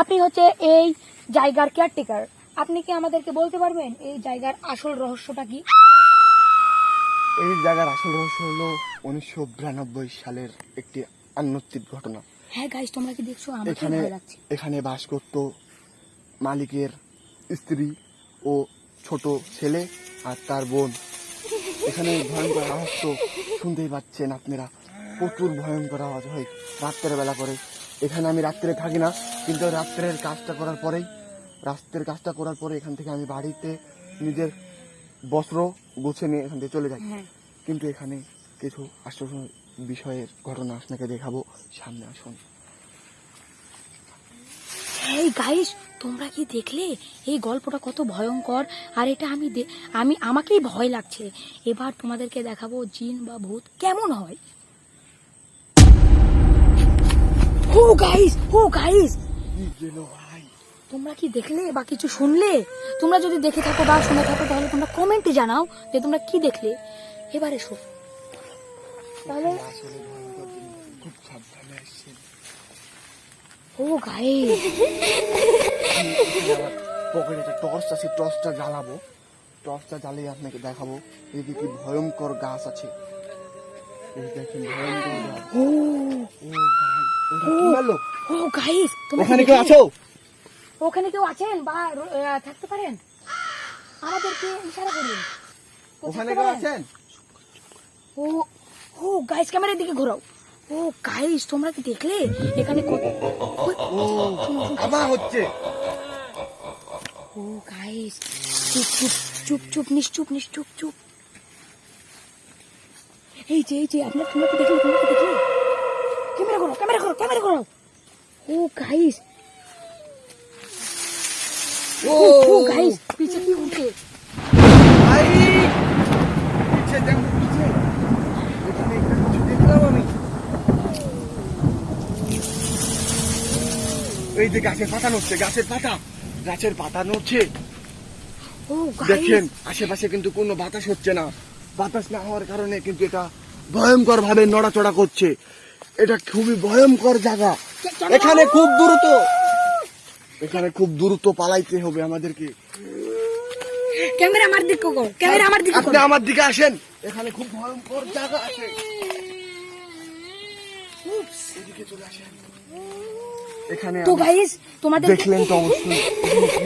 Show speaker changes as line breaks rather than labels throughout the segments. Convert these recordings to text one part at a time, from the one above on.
আপনি হচ্ছে এই জায়গার কেয়ারটেকার আপনি কি আমাদেরকে বলতে পারবেন এই জায়গার আসল রহস্যটা কি?
এই জায়গার আসল রহস্য হলো উনিশশো বিরানব্বই সালের একটি আন্নত্তিক ঘটনা।
হ্যাঁ গাইস তোমরা কি দেখছ?
এখানে এখানে বাস করত মালিকের স্ত্রী ও ছোট ছেলে আর তার বোন। এখানে ভয়ঙ্কর তো শুনতেই পাচ্ছেন আপনারা। প্রচুর ভয়ঙ্কর আওয়াজ হয়। রাত্রের বেলা করে এখানে আমি রাত্রে থাকি না কিন্তু রাত্রের কাজটা করার পরেই রাত্রের কাজটা করার পরে এখান থেকে আমি বাড়িতে নিজের বস্ত্র গুছে নিয়ে এখান থেকে চলে যাই।
হ্যাঁ।
কিন্তু এখানে কিছু আশ্চর্য বিষয়ের ঘটনা আপনাকে দেখাবো সামনে আসুন।
এই গাইস তোমরা কি দেখলে? এই গল্পটা কত ভয়ঙ্কর। আর এটা আমি আমি আমাকেই ভয় লাগছে। এবার তোমাদেরকে দেখাবো জিন বা ভূত কেমন হয়। ও গাইস ও গাইস তোমরা কি দেখলে বা কিছু শুনলে? তোমরা যদি দেখে থাকো বা শুনে থাকো, তাহলে তোমরা কমেন্টে জানাও যে তোমরা কি দেখলে। এবারে এসো তাহলে ও গাইস
পকেটে একটা টর্চ আছে টর্চটা জ্বালাবো। টর্চটা জ্বালিয়ে আপনাকে দেখাবো। এদিকে ভয়ঙ্কর গাছ আছে।
ও গাইস
ওখানে কেউ
দেখলে?
আছো
ওখানে কেউ আছেন বা থাকতে পারেন আমাদেরকে ইশারা করুন
ওখানে কেউ আছেন
ও ও গাইস ক্যামেরার দিকে ঘোরাও ও গাইস তোমরা কি দেখলে এখানে কত ওই,
ও আবার হচ্ছে
ও গাইস চুপ চুপ চুপ চুপ নিশ্চুপ নিশ্চুপ চুপ এই যে এই যে আপনার তোমরা কি দেখলে তোমরা কি দেখলে ক্যামেরা করো ক্যামেরা করো ক্যামেরা করো। ও গাইস
ও
ও গাইস পিছে কি উঠে?
ভাই পিছে দেখো পিছে। এখানে একটা কিছু দেখলাম আমি। এই যে গাছের পাতা নড়ছে গাছের পাতা। গাছের পাতা নড়ছে। দেখেন আশেপাশে কিন্তু কোনো বাতাস হচ্ছে না। বাতাস না হওয়ার কারণে কিন্তু এটা ভয়ঙ্কর ভাবে নড়াচড়া করছে। এটা খুবই ভয়ঙ্কর জায়গা। এখানে খুব দ্রুত। এখানে খুব দ্রুত পালাইতে হবে আমাদেরকে।
ক্যামেরা আমার দিকে করো ক্যামেরা আমার দিকে
আপনি আমার দিকে আসেন। এখানে খুব ভয়ঙ্কর জায়গা আছে। এদিকে চলে আসেন। এখানে
তো গাইস তোমাদের
দেখলেন তো অবশ্যই।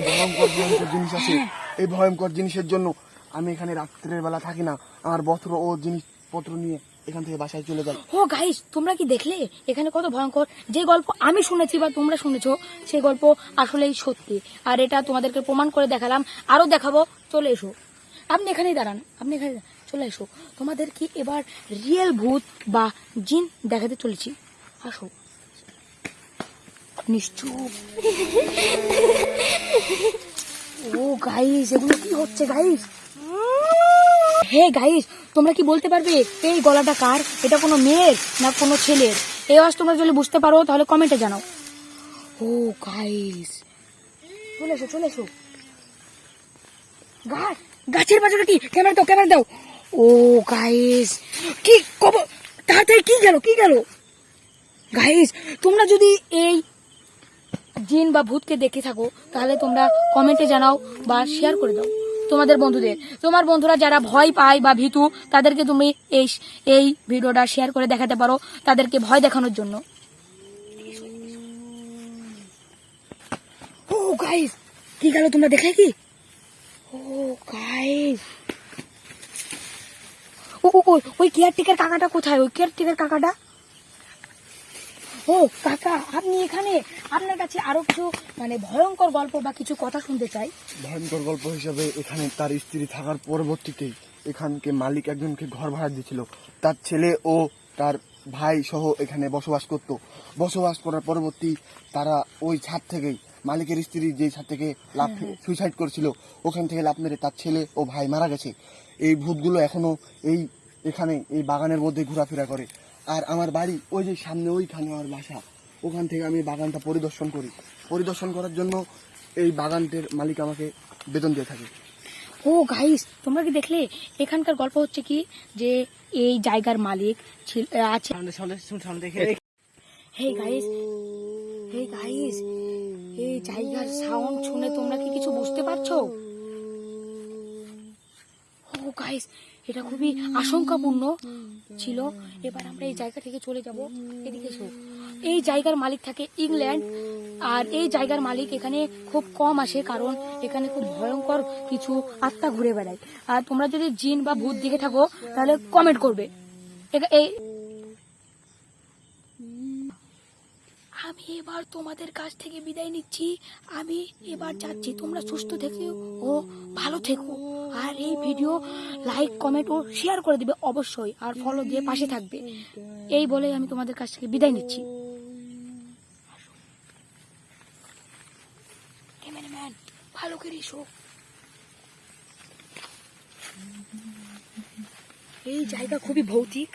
ভয়ঙ্কর ভয়ঙ্কর জিনিস আছে। এই ভয়ঙ্কর জিনিসের জন্য আমি এখানে রাত্রের বেলা থাকি না। আমার বস্ত্র ও জিনিসপত্র নিয়ে এখান থেকে বাসায় চলে যাই।
ও গাইস তোমরা কি দেখলে? এখানে কত ভয়ঙ্কর। যে গল্প আমি শুনেছি বা তোমরা শুনেছো সেই গল্প আসলেই সত্যি। আর এটা তোমাদেরকে প্রমাণ করে দেখালাম। আরও দেখাবো। চলে এসো। আপনি এখানেই দাঁড়ান। আপনি এখানে। চলে এসো। তোমাদের কি এবার রিয়েল ভূত বা জিন দেখাতে চলেছি? আসো। নিশ্চুপ। ও গাইস এগুলো কি হচ্ছে গাইস হে গাইস, তোমরা কি বলতে পারবে? এই গলাটা কার? এটা কোনো মেয়ের না কোনো ছেলের? এই আওয়াজ তোমরা যদি বুঝতে পারো, তাহলে কমেন্টে জানাও। ও গাইস। চলে এসো চলে এসো। গাছ গাছের বাজারে কি? ক্যামেরা দাও ক্যামেরা দাও। ও গাইস, কি কব তাড়াতাড়ি, কি গেল কি গেল? গাইস, তোমরা যদি এই জিন বা ভূতকে দেখে থাকো, তাহলে তোমরা কমেন্টে জানাও বা শেয়ার করে দাও। তোমাদের বন্ধুদের। তোমার বন্ধুরা যারা ভয় পায় বা ভীতু, তাদেরকে তুমি এই এই ভিডিওটা শেয়ার করে দেখাতে পারো তাদেরকে ভয় দেখানোর জন্য। কি গেল তোমরা দেখলে কি? ও গাইস ও ওই কাকাটা কোথায়? ওই কেয়ারটেকার কাকাটা? ও কাকা আপনি এখানে আপনার কাছে আরও কিছু মানে ভয়ঙ্কর গল্প বা কিছু কথা শুনতে চাই।
ভয়ঙ্কর গল্প হিসাবে এখানে তার স্ত্রী থাকার পরবর্তীতেই এখানকে মালিক একজনকে ঘর ভাড়া দিয়েছিল। তার ছেলে ও তার ভাই সহ এখানে বসবাস করত। বসবাস করার পরবর্তী তারা ওই ছাদ থেকেই মালিকের স্ত্রী যে ছাদ থেকে লাভ সুইসাইড করেছিল ওখান থেকে লাভ মেরে তার ছেলে ও ভাই মারা গেছে। এই ভূতগুলো এখনও এই এখানে এই বাগানের মধ্যে ঘোরাফেরা করে। আর আমার বাড়ি ওই যে সামনে ওইখানে আমার বাসা। ওখান থেকে আমি বাগানটা পরিদর্শন করি। পরিদর্শন করার জন্য এই বাগানটির মালিক আমাকে বেতন দিয়ে থাকে।
ও গাইস তোমরা কি দেখলে? এখানকার গল্প হচ্ছে কি? যে এই জায়গার মালিক ছিল- আছে। হে গাইস হে গাইস এই জায়গার সাউন্ড শুনে তোমরা কি কিছু বুঝতে পারছ? ও গাইস এটা খুবই আশঙ্কাপূর্ণ ছিল। এবার আমরা এই জায়গা থেকে চলে যাব। এদিকে এই জায়গার মালিক থাকে ইংল্যান্ড। আর এই জায়গার মালিক এখানে খুব কম আসে কারণ এখানে খুব ভয়ঙ্কর কিছু আত্মা ঘুরে বেড়ায়। আর তোমরা যদি জিন বা ভূত দেখে থাকো, তাহলে কমেন্ট করবে। এই আমি এবার তোমাদের কাছ থেকে বিদায় নিচ্ছি। আমি এবার যাচ্ছি। তোমরা সুস্থ থেকো ও ভালো থেকো। আর এই ভিডিও লাইক কমেন্ট ও শেয়ার করে দিবে অবশ্যই আর ফলো দিয়ে পাশে থাকবে। এই বলেই আমি তোমাদের কাছ থেকে বিদায় নিচ্ছি। ভালো করে এসো। এই জায়গা খুবই ভৌতিক।